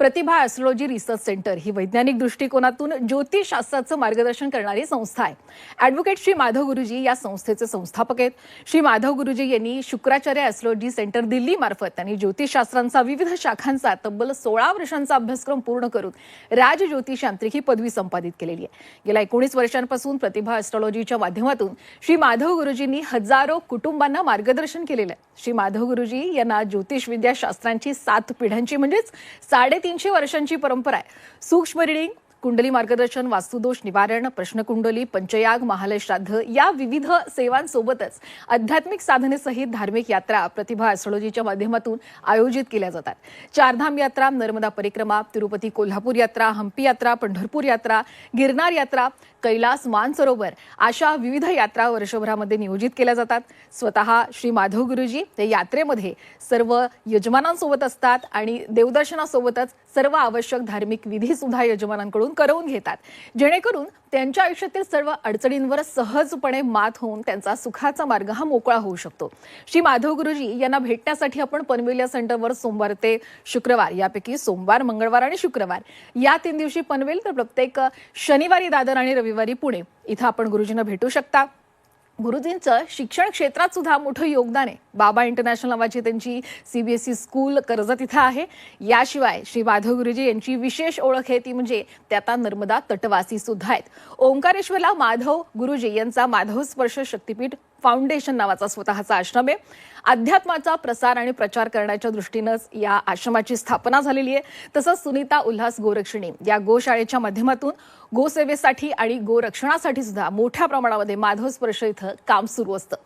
प्रतिभा astrology research centre ही वैज्ञानिक दृष्टिकोनातून ज्योतिषशास्त्राचं मार्गदर्शन करणारी संस्था आहे. ॲडव्होकेट श्री माधव गुरुजी या संस्थेचे संस्थापक आहेत. श्री माधव गुरुजी यांनी शुक्राचार्य ॲस्ट्रॉलॉजी सेंटर दिल्लीमार्फत त्यांनी ज्योतिषशास्त्रांचा विविध शाखांचा तब्बल सोळा वर्षांचा अभ्यासक्रम पूर्ण करून राज ज्योतिष यांत्रिक ही पदवी संपादित केलेली आहे. गेल्या एकोणीस वर्षांपासून प्रतिभा ॲस्ट्रॉलॉजीच्या माध्यमातून श्री माधव गुरुजींनी हजारो कुटुंबांना मार्गदर्शन केलेलं आहे. श्री माधव गुरुजी यांना ज्योतिष विद्याशास्त्रांची सात पिढ्यांची म्हणजेच साडेतीनशे वर्षांची परंपरा आहे. सूक्ष्म रिडिंग कुंडली मार्गदर्शन वास्तुदोष निवारण प्रश्नकुंडली पंचयाग महालय श्राद्ध या विविध सेवांसोबतच आध्यात्मिक साधनेसहित धार्मिक यात्रा प्रतिभा ॲस्ट्रॉलॉजीच्या माध्यमातून आयोजित केल्या जातात. चारधाम यात्रा नर्मदा परिक्रमा तिरुपती कोल्हापूर यात्रा हम्पी यात्रा पंढरपूर यात्रा गिरनार यात्रा कैलास मानसरोवर अशा विविध यात्रा वर्षभरामध्ये नियोजित केल्या जातात. स्वतः श्री माधव गुरुजी ते यात्रेमध्ये सर्व यजमानांसोबत असतात आणि देवदर्शनासोबतच सर्व आवश्यक धार्मिक विधी सुद्धा यजमानांकडून करवून घेतात. जेणेकरून त्यांच्या आयुष्यातील सर्व अडचणींवर सहजपणे मात होऊन त्यांचा सुखाचा मार्ग हा मोकळा होऊ शकतो. श्री माधव गुरुजी यांना भेटण्यासाठी आपण पनवेल या सेंटरवर सोमवार ते शुक्रवार यापैकी सोमवार मंगळवार आणि शुक्रवार. या तीन दिवशी पनवेल तर प्रत्येक शनिवारी दादर आणि रविवारी पुणे. इथं आपण गुरुजींना भेटू शकता. गुरुजींचं शिक्षण क्षेत्रात सुद्धा मोठं योगदान आहे. बाबा इंटरनॅशनल नावाची त्यांची सीबीएसई स्कूल कर्जत इथं आहे. याशिवाय श्री माधव गुरुजी यांची विशेष ओळख आहे ती म्हणजे ते आता नर्मदा तटवासी सुद्धा आहेत. ओंकारेश्वरला माधव गुरुजी यांचा माधव स्पर्श शक्तीपीठ फाउंडेशन नावाचा स्वतःचा आश्रम आहे. अध्यात्माचा प्रसार आणि प्रचार करण्याच्या दृष्टीनंच या आश्रमाची स्थापना झालेली आहे. तसंच सुनीता उल्हास गोरक्षिणी या गोशाळेच्या माध्यमातून गोसेवेसाठी आणि गोरक्षणासाठी सुद्धा मोठ्या प्रमाणामध्ये माधव स्पर्श इथं काम सुरू असतं.